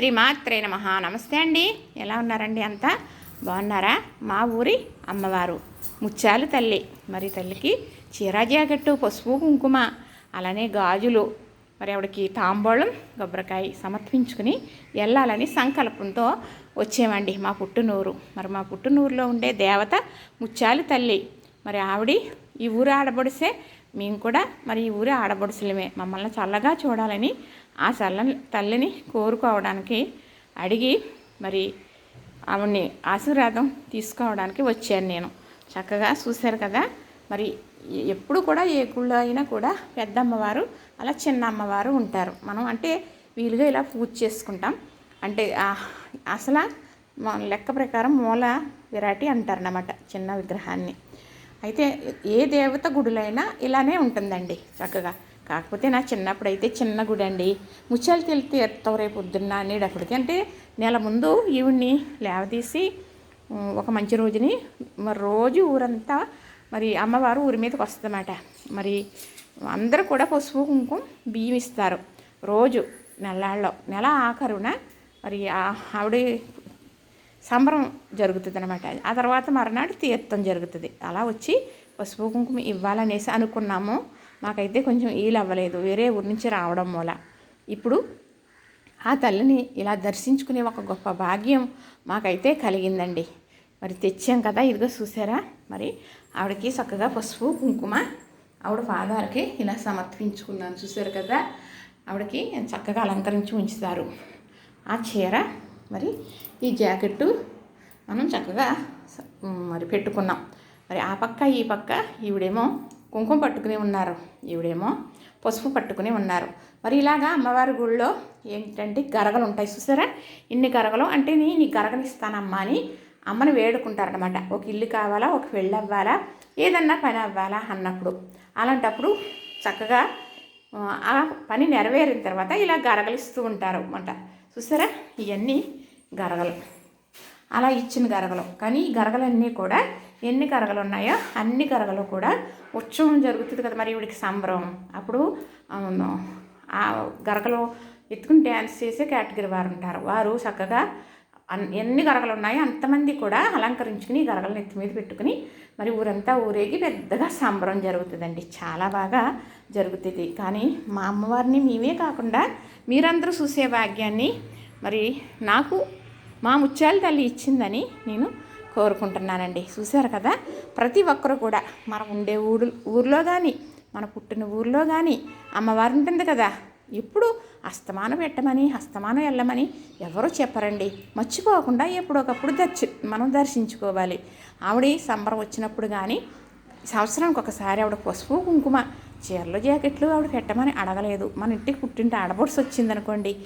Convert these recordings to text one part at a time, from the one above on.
శ్రీమాత్రే నమ. నమస్తే అండి. ఎలా ఉన్నారండి అంతా? బాగున్నారా? మా ఊరి అమ్మవారు. ముత్యాలు తల్లి. మరి తల్లికి చీర జాకెట్టు పసుపు కుంకుమ అలానే గాజులు మరి ఆవిడకి తాంబూలం కొబ్బరికాయ సమర్పించుకుని వెళ్ళాలని సంకల్పంతో వచ్చేమండి మా పుట్టునూరు. మరి మా పుట్టునూరులో ఉండే దేవత ముత్యాలు తల్లి. మరి ఆవిడ ఈ ఊరు ఆడబడిసే మేము కూడా మరి ఈ ఊరి ఆడబడుసులమే. మమ్మల్ని చల్లగా చూడాలని ఆ చల్లని తల్లిని కోరుకోవడానికి అడిగి మరి ఆవిడ్ని ఆశీర్వాదం తీసుకోవడానికి వచ్చాను నేను. చక్కగా చూశారు కదా? మరి ఎప్పుడు కూడా ఏ గుళ్ళో అయినా కూడా పెద్ద అమ్మవారు అలా చిన్న అమ్మవారు ఉంటారు. మనం అంటే వీలుగా ఇలా పూజ చేసుకుంటాం. అంటే అసలు మన లెక్క ప్రకారం మూల విరాటి అంటారన్నమాట చిన్న విగ్రహాన్ని. అయితే ఏ దేవత గుడులైనా ఇలానే ఉంటుందండి చక్కగా. కాకపోతే నా చిన్నప్పుడు అయితే చిన్న గుడి అండి ముత్యాలు తెలితే ఎత్తావు రేపు పొద్దున్న అనేటప్పటికి అంటే నెల ముందు ఈవిడ్ని లేవదీసి ఒక మంచి రోజుని మరి రోజు ఊరంతా మరి అమ్మవారు ఊరి మీదకి వస్తుందన్నమాట. మరి అందరూ కూడా పసుపు కుంకుమ బియ్యం ఇస్తారు రోజు నెలాళ్ళలో నెల ఆఖరున మరి ఆ- ఆవిడ సంబరం జరుగుతుంది అనమాట ఆ తర్వాత మరునాడు తీర్థం జరుగుతుంది. అలా వచ్చి పసుపు కుంకుమ ఇవ్వాలనేసి అనుకున్నాము. మాకైతే కొంచెం ఈలు అవ్వలేదు వేరే ఊరి నుంచి రావడం మూల. ఇప్పుడు ఆ తల్లిని ఇలా దర్శించుకునే ఒక గొప్ప భాగ్యం మాకైతే కలిగిందండి. మరి తెచ్చాం కదా ఇదిగో చూసారా? మరి ఆవిడకి చక్కగా పసుపు కుంకుమ ఆవిడ పాదాలకి ఇలా సమర్పించుకున్నాను. చూసారు కదా? ఆవిడకి చక్కగా అలంకరించి ఉంచుతారు. ఆ చీర మరి ఈ జాకెట్టు మనం చక్కగా మరి పెట్టుకున్నాం. మరి ఆ పక్క ఈ పక్క ఈవిడేమో కుంకుమ పట్టుకుని ఉన్నారు. ఈవిడేమో పసుపు పట్టుకుని ఉన్నారు. మరి ఇలాగా అమ్మవారి గుళ్ళో ఏంటంటే గరగలు ఉంటాయి చూసారా? ఇన్ని గరగలు అంటే నీ నీ గరగనిస్తానమ్మా అని అమ్మని వేడుకుంటారనమాట ఒక ఇల్లు కావాలా? ఒక పెళ్ళి అవ్వాలా? ఏదన్నా పని అవ్వాలా అన్నప్పుడు. అలాంటప్పుడు చక్కగా ఆ, ఆ పని నెరవేరిన తర్వాత ఇలా గరగలిస్తూ ఉంటారు అన్నమాట చూసారా? ఇవన్నీ గరగలు. అలా ఇచ్చిన గరగలు. కానీ ఈ గరగలన్నీ కూడా ఎన్ని గరగలు ఉన్నాయో అన్ని గరగలు కూడా ఉత్సవం జరుగుతుంది కదా మరి ఈవిడికి సంబరం. అప్పుడు అవును, ఆ గరగలు ఎత్తుకుని డ్యాన్స్ చేసే కేటగిరీ వారు ఉంటారు. వారు చక్కగా అన్ ఎన్ని గరగలు ఉన్నాయో అంతమంది కూడా అలంకరించుకుని గరగలను ఎత్తి మీద పెట్టుకుని మరి ఊరంతా ఊరేగి పెద్దగా సంబరం జరుగుతుందండి. చాలా బాగా జరుగుతుంది. కానీ మా అమ్మవారిని మేమే కాకుండా మీరందరూ చూసే భాగ్యాన్ని మరి నాకు మా ముత్యాల తల్లి ఇచ్చిందని నేను కోరుకుంటున్నానండి. చూశారు కదా? ప్రతి ఒక్కరు కూడా మనం ఉండే ఊరు ఊర్లో కానీ మన పుట్టిన ఊర్లో కానీ అమ్మవారు ఉంటుంది కదా? ఎప్పుడు అస్తమానం పెట్టమని అస్తమానం వెళ్ళమని ఎవరూ చెప్పరండి. మర్చిపోకుండా ఎప్పుడొకప్పుడు దర్శి మనం దర్శించుకోవాలి. ఆవిడ సంబరం వచ్చినప్పుడు కానీ సంవత్సరానికి ఒకసారి ఆవిడ పసుపు కుంకుమ చీరలు జాకెట్లు ఆవిడ పెట్టమని అడగలేదు. మన ఇంటికి పుట్టింటే ఆడబొడుసు వచ్చిందనుకోండి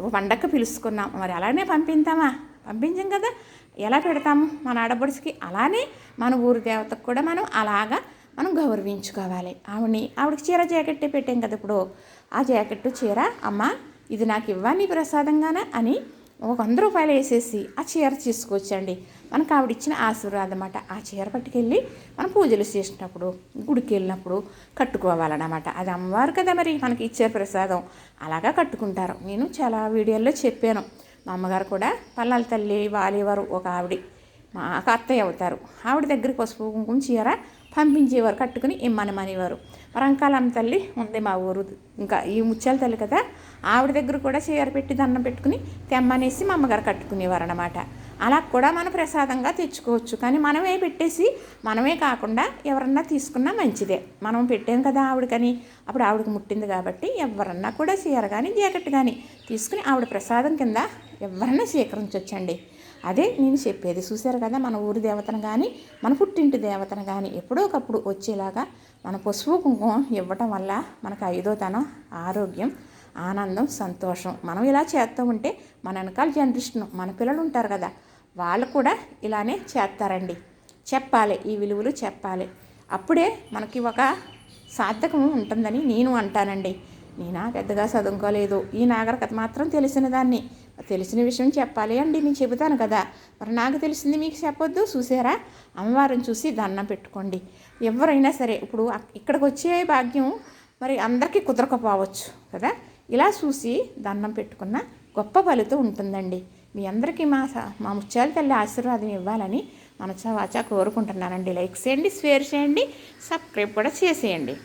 పండగ పిలుచుకున్నాం. మరి అలానే పంపిద్దామా పంపించాం కదా. ఎలా పెడతాము? మన ఆడబడుచుకి అలానే మన ఊరి దేవతకు కూడా మనం అలాగా మనం గౌరవించుకోవాలి. ఆవిడని ఆవిడకి చీర జాకెట్టే పెట్టాం కదా ఇప్పుడు. ఆ జాకెట్టు చీర అమ్మ ఇది నాకు ఇవ్వని ప్రసాదంగానా? అని ఒక వంద రూపాయలు వేసేసి ఆ చీర తీసుకొచ్చండి. మనకు ఆవిడ ఇచ్చిన ఆశీర్వాదం అన్నమాట. ఆ చీర పట్టుకెళ్ళి మనం పూజలు చేసినప్పుడు గుడికి వెళ్ళినప్పుడు కట్టుకోవాలన్నమాట. అది అమ్మవారు కదా మరి మనకి ఇచ్చే ప్రసాదం. అలాగా కట్టుకుంటారు. నేను చాలా వీడియోల్లో చెప్పాను. మా అమ్మగారు కూడా పల్లాల తల్లి వాలేవారు ఒక ఆవిడ. మా అత్తయ్య అవుతారు. ఆవిడ దగ్గరికి పసుపు కుంకుమ చీర పంపించేవారు కట్టుకుని ఇమ్మనమనేవారు. రంకాలమ్మ తల్లి ఉంది మా ఊరు. ఇంకా ఈ ముత్యాల తల్లి కదా ఆవిడ దగ్గర కూడా చీర పెట్టి దండం పెట్టుకుని తెమ్మనేసి మా అమ్మగారు కట్టుకునేవారు అనమాట అలా కూడా మనం ప్రసాదంగా తెచ్చుకోవచ్చు. కానీ మనమే పెట్టేసి మనమే కాకుండా ఎవరన్నా తీసుకున్నా మంచిదే. మనం పెట్టాం కదా ఆవిడకని అప్పుడు ఆవిడకి ముట్టింది కాబట్టి ఎవరన్నా కూడా చీర కానీ జాకెట్ కానీ తీసుకుని ఆవిడ ప్రసాదం కింద ఎవరన్నా స్వీకరించవచ్చండి అదే నేను చెప్పేది. చూశారు కదా మన ఊరి దేవతను కానీ మన పుట్టింటి దేవతను కానీ ఎప్పుడో ఒకప్పుడు వచ్చేలాగా మన పసుపు కుంకుమ ఇవ్వటం వల్ల మనకు ఐదోతనం ఆరోగ్యం ఆనందం సంతోషం. మనం ఇలా చేస్తూ ఉంటే మన వెనకాల జనరేషన్ మన పిల్లలు ఉంటారు కదా వాళ్ళు కూడా ఇలానే చేస్తారండి. చెప్పాలి ఈ విలువలు చెప్పాలి. అప్పుడే మనకి ఒక సార్థకం ఉంటుందని నేను అంటానండి. నేనా పెద్దగా చదువుకోలేదు. ఈ నాగరికత మాత్రం తెలిసిన దాన్ని తెలిసిన విషయం చెప్పాలి అండి నేను చెబుతాను కదా. మరి నాకు తెలిసింది మీకు చెప్పొద్దు చూసారా? అమ్మవారిని చూసి దండం పెట్టుకోండి. ఎవరైనా సరే ఇప్పుడు ఇక్కడికి వచ్చే భాగ్యం మరి అందరికీ కుదరకపోవచ్చు కదా. ఇలా చూసి దండం పెట్టుకున్న గొప్ప ఫలితం ఉంటుందండి. మీ అందరికీ మా మా ముత్యాల తల్లి ఆశీర్వాదం ఇవ్వాలని మనసా వాచా కోరుకుంటున్నానండి. లైక్ చేయండి షేర్ చేయండి సబ్స్క్రైబ్ కూడా చేసేయండి.